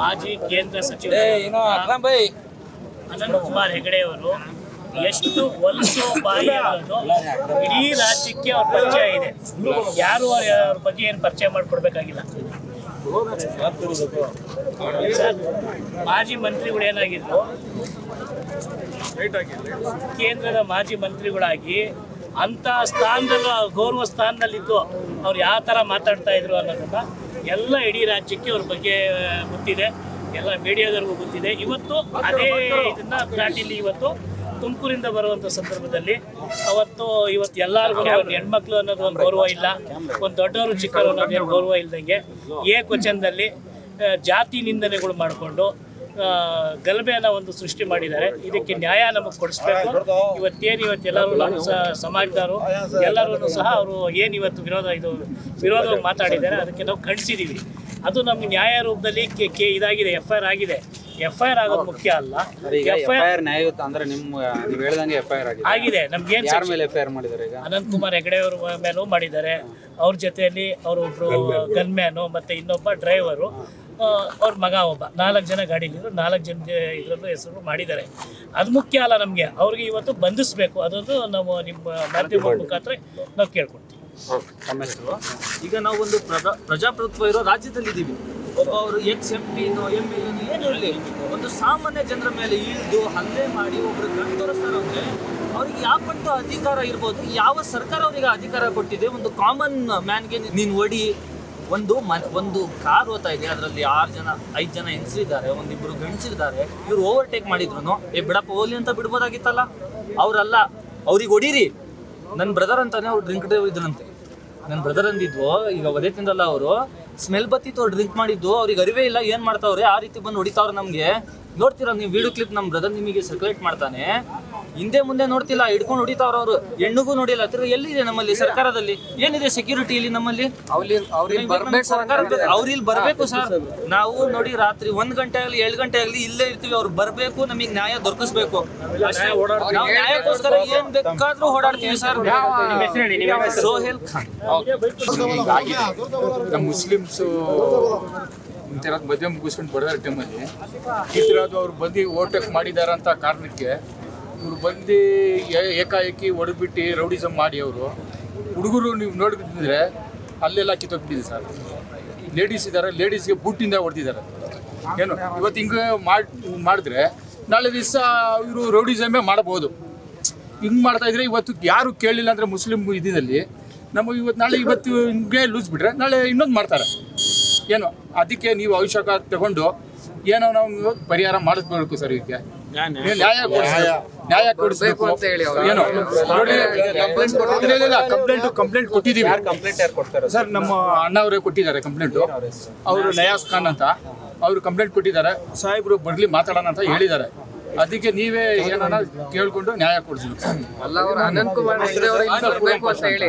ಮಾಜಿ ಕೇಂದ್ರ ಸಚಿವ ಅನಂತ್ ಕುಮಾರ್ ಹೆಗಡೆ ಅವರು ಎಷ್ಟು ಹೊಲಸು ಬಾಯಿ ಅನ್ನೋದು ಇಡೀ ರಾಜ್ಯಕ್ಕೆ ಅವ್ರ ಪರಿಚಯ ಇದೆ. ಯಾರು ಅವ್ರ ಬಗ್ಗೆ ಏನು ಪರಿಚಯ ಮಾಡಿಕೊಡ್ಬೇಕಾಗಿಲ್ಲ. ಮಾಜಿ ಮಂತ್ರಿಗಳು ಏನಾಗಿದ್ರು? ಕೇಂದ್ರದ ಮಾಜಿ ಮಂತ್ರಿಗಳಾಗಿ ಅಂತ ಸ್ಥಾನದಲ್ಲೂ ಗೌರವ ಸ್ಥಾನದಲ್ಲಿದ್ದು ಅವ್ರು ಯಾವ ಥರ ಮಾತಾಡ್ತಾ ಇದ್ರು ಅನ್ನೋದನ್ನ ಎಲ್ಲ ಇಡೀ ರಾಜ್ಯಕ್ಕೆ ಅವ್ರ ಬಗ್ಗೆ ಗೊತ್ತಿದೆ. ಎಲ್ಲ ಮೀಡಿಯಾದವ್ರಿಗೂ ಗೊತ್ತಿದೆ. ಇವತ್ತು ಅದೇ ಇದನ್ನ ದಾಟಿಲಿ ಇವತ್ತು ತುಮಕೂರಿಂದ ಬರುವಂಥ ಸಂದರ್ಭದಲ್ಲಿ. ಅವತ್ತು ಇವತ್ತು ಎಲ್ಲರಿಗೂ ಹೆಣ್ಮಕ್ಳು ಅನ್ನೋದು ಒಂದು ಗೌರವ ಇಲ್ಲ. ಒಂದು ದೊಡ್ಡವರು ಚಿಕ್ಕವರು ಅನ್ನೋದು ಗೌರವ ಇಲ್ದಂಗೆ. ಏಕವಚನದಲ್ಲಿ ಜಾತಿ ನಿಂದನೆಗಳು ಮಾಡಿಕೊಂಡು ಗಲಭೆಯನ್ನ ಒಂದು ಸೃಷ್ಟಿ ಮಾಡಿದ್ದಾರೆ. ಇದಕ್ಕೆ ನ್ಯಾಯ ನಮಗೆ ಕೊಡಿಸ್ಬೇಕು. ಇವತ್ತೇನು ಇವತ್ತು ಎಲ್ಲರೂ ನಮ್ಮ ಸಮಾಜದವರು ಎಲ್ಲರೂ ಸಹ ಅವರು ಏನು ಇವತ್ತು ವಿರೋಧ ಇದು ವಿರೋಧವಾಗಿ ಮಾತಾಡಿದ್ದಾರೆ ಅದಕ್ಕೆ ನಾವು ಖಂಡಿಸಿದ್ದೀವಿ ಅದು ನಮ್ಗೆ ನ್ಯಾಯ ರೂಪದಲ್ಲಿ ಕೆ ಕೆ ಇದಾಗಿದೆ ಎಫ್ ಐ ಆರ್ ಆಗಿದೆ. ಎಫ್ ಐ ಆರ್ ಆಗೋದು ಮುಖ್ಯ ಅಲ್ಲ. ಎಫ್ ಐ ಆರ್ ಆರ್ ನ್ಯಾಯಯುತ ಅಂದ್ರೆ ನಿಮ್ಮ ನೀವು ಹೇಳ್ದಂಗೆ ಎಫ್ ಐ ಆರ್ ಆಗಿದೆ. ನಮ್ಗೆ ನಮ್ಗೇನು ಯಾರ ಮೇಲೆ ಎಫ್ ಐ ಆರ್ ಮಾಡಿದ್ದಾರೆ ಈಗ? ಅನಂತ್ ಕುಮಾರ್ ಹೆಗಡೆ ಅವ್ರ ಮೇಲೂ ಮಾಡಿದ್ದಾರೆ. ಅವ್ರ ಜೊತೆಯಲ್ಲಿ ಅವರೊಬ್ರು ಗನ್ಮ್ಯಾನು ಮತ್ತೆ ಇನ್ನೊಬ್ಬ ಡ್ರೈವರು. ಅವ್ರ ಮಗ ಒಬ್ಬ. ನಾಲ್ಕು ಜನ ಗಾಡಿಲಿ ನಾಲ್ಕು ಜನ ಇದರಲ್ಲೂ ಹೆಸರು ಮಾಡಿದ್ದಾರೆ. ಅದು ಮುಖ್ಯ ಅಲ್ಲ ನಮಗೆ. ಅವ್ರಿಗೆ ಇವತ್ತು ಬಂಧಿಸ್ಬೇಕು. ಅದೊಂದು ನಾವು ನಿಮ್ಮ ಮಾಧ್ಯಮ ಮುಖಾಂತರ ನಾವು ಕೇಳ್ಕೊಳ್ತೀವಿ ಈಗ ನಾವು ಒಂದು ಪ್ರಜಾ ಪ್ರಜಾಪ್ರಭುತ್ವ ಇರೋ ರಾಜ್ಯದಲ್ಲಿ ಇದ್ದೀವಿ ಒಬ್ಬ ಅವರು ಎಕ್ಸ್ ಎಂ ಪಿನೋ ಎಂ ಎಲ್ ಏನು ಇರಲಿ. ಒಂದು ಸಾಮಾನ್ಯ ಜನರ ಮೇಲೆ ಇಳಿದು ಹಲ್ಲೆ ಮಾಡಿ ಒಬ್ಬರು ಗಂಡು ತೋರಿಸ್ತಾರೆ ಅಂದರೆ ಅವ್ರಿಗೆ ಯಾವ ಪಟ್ಟು ಅಧಿಕಾರ ಇರ್ಬೋದು. ಯಾವ ಸರ್ಕಾರ ಅವರಿಗೆ ಅಧಿಕಾರ ಕೊಟ್ಟಿದೆ? ಒಂದು ಕಾಮನ್ ಮ್ಯಾನ್ಗೆ ನೀನು ಒಡಿ ಒಂದು ಮನೆ, ಒಂದು ಕಾರ್ ಹೋಗ್ತಾ ಇದೆ, ಅದರಲ್ಲಿ ಆರು ಜನ, ಐದು ಜನ ಹೆಂಗಸರಿದ್ದಾರೆ ಒಂದಿಬ್ರು ಗಂಡಸಿದ್ದಾರೆ, ಇವ್ರು ಓವರ್ಟೇಕ್ ಮಾಡಿದ್ರು ಏ ಬಿಡಪ್ಪ, ಹೋಗ್ಲಿ ಅಂತ ಬಿಡ್ಬೋದಾಗಿತ್ತಲ್ಲ? ಅವರಲ್ಲ, ಅವ್ರಿಗೆ ಹೊಡೀರಿ ನನ್ನ ಬ್ರದರ್ ಅಂತಾನೆ ಅವ್ರು ಡ್ರಿಂಕ್ ಇದ್ರಂತೆ ನನ್ನ ಬ್ರದರ್ ಅಂದಿದ್ವು, ಈಗ ಒದೆ ತಿಂದಲ್ಲ ಅವರು ಸ್ಮೆಲ್ ಬತ್ತಿತ್ತು, ಅವ್ರು ಡ್ರಿಂಕ್ ಮಾಡಿದ್ದು, ಅವ್ರಿಗೆ ಅರಿವೇ ಇಲ್ಲ, ಏನು ಮಾಡ್ತಾವ್ರೆ, ಆ ರೀತಿ ಬಂದು ಹೊಡಿತಾವ್ರೆ ನಮಗೆ. ನೋಡ್ತೀರಾ, ನೀವು ವಿಡಿಯೋ ಕ್ಲಿಪ್ ನಮ್ಮ ಬ್ರದರ್ ನಿಮಗೆ ಸರ್ಕ್ಯುಲೇಟ್ ಮಾಡ್ತಾನೆ ಹಿಂದೆ ಮುಂದೆ ನೋಡ್ತಿಲ್ಲ ಹಿಡ್ಕೊಂಡು ಹೊಡಿತಾವ್ರ ಅವರು. ಹೆಣ್ಣುಗೂ ನೋಡಿಲ್ಲ. ತಿರ್ಗ ಎಲ್ಲಿದೆ ನಮ್ಮಲ್ಲಿ ಸರ್ಕಾರದಲ್ಲಿ? ಏನಿದೆ ಸೆಕ್ಯೂರಿಟಿ ಇಲ್ಲಿ ನಮ್ಮಲ್ಲಿ? ಅವ್ರು ಇಲ್ಲಿ ಬರ್ಬೇಕು ಸರ್ ನಾವು ನೋಡಿ ರಾತ್ರಿ ಒಂದ್ ಗಂಟೆ ಆಗಲಿ ಏಳು ಗಂಟೆ ಆಗಲಿ ಇಲ್ಲೇ ಇರ್ತೀವಿ. ಅವ್ರು ಬರ್ಬೇಕು ನಮಗೆ ನ್ಯಾಯ ದೊರಕಿಸ್ಬೇಕು. ಅಷ್ಟೇ. ನಾವು ನ್ಯಾಯಕ್ಕೋಸ್ಕರ ಏನ್ ಬೇಕಾದ್ರೂ ಓಡಾಡ್ತೀವಿ ಸರ್. ಸೋಹೇಲ್ ಖಾನ್. ನಮ್ಮ ಮುಸ್ಲಿಮ್ಸು ಮದುವೆ ಮುಗಿಸ್ಕೊಂಡು ಬಡದಾರ ಟೈಮಲ್ಲಿ ಈ ಥರದ್ದು ಅವ್ರು ಬಂದು ಓಟಕ್ ಮಾಡಿದಾರ ಅಂತ ಕಾರಣಕ್ಕೆ ಇವ್ರು ಬಂದು ಏಕಾಏಕಿ ಹೊಡೆದ್ಬಿಟ್ಟು ರೌಡಿಸಮ್ ಮಾಡಿ ಅವರು. ಹುಡುಗರು ನೀವು ನೋಡಿದ್ರೆ ಅಲ್ಲೆಲ್ಲ ಕಿತ್ತೋಗ್ಬಿಟ್ಟಿದೆ ಸರ್. ಲೇಡೀಸ್ ಇದ್ದಾರೆ ಲೇಡೀಸ್ಗೆ ಬುಟ್ಟಿಂದ ಹೊಡೆದಿದ್ದಾರೆ. ಏನು, ಇವತ್ತು ಹಿಂಗೆ ಮಾಡಿ ಮಾಡಿದ್ರೆ ನಾಳೆ ದಿವಸ ಇವರು ರೌಡಿಸಮೇ ಮಾಡಬಹುದು. ಹಿಂಗೆ ಮಾಡ್ತಾ ಇದ್ರೆ ಇವತ್ತು ಯಾರು ಕೇಳಿಲ್ಲ ಅಂದರೆ ಮುಸ್ಲಿಂ ಇದರಲ್ಲಿ ನಮಗೆ ಇವತ್ತು ನಾಳೆ ಇವತ್ತು ಹಿಂಗೆ ಲೂಸ್ ಬಿಟ್ರೆ ನಾಳೆ ಇನ್ನೊಂದು ಮಾಡ್ತಾರೆ. ಏನು, ಅದಕ್ಕೆ ನೀವು ಅವಶ್ಯಕ ತಗೊಂಡು ಏನೋ ನಾವು ಪರಿಹಾರ ಮಾಡಿಸ್ಬೇಕು ಸರ್ ಇದಕ್ಕೆ. ನ್ಯಾಯ ಕೊಡಿಸ್ಬೇಕು ಅಂತ ಹೇಳಿ ಏನು? ನೋಡಿ ಕಂಪ್ಲೇಂಟ್ ಕಂಪ್ಲೇಂಟ್ ಕೊಟ್ಟಿದ್ದೀವಿ. ಕಂಪ್ಲೇಂಟ್ ಯಾರು ಕೊಡ್ತಾರೆ? ಸರ್ ನಮ್ಮ ಅಣ್ಣವರೇ ಕೊಟ್ಟಿದ್ದಾರೆ ಕಂಪ್ಲೇಂಟು ಅವರು ನಯಾಸ್ ಖಾನ್ ಅಂತ. ಅವರು ಕಂಪ್ಲೇಂಟ್ ಕೊಟ್ಟಿದ್ದಾರೆ. ಸಾಹೇಬ್ರು ಬರ್ಲಿ ಮಾತಾಡೋಣ ಅಂತ ಹೇಳಿದ್ದಾರೆ. ಅದಕ್ಕೆ ನೀವೇ ಏನಾರ ಕೇಳ್ಕೊಂಡು ನ್ಯಾಯ ಕೊಡಿಸ್ಬೇಕು ಅಲ್ಲ ಅವರು ಅನಂತ್ ಕುಮಾರ್ ಹೆಗಡೆ ಅಂತ ಹೇಳಿ.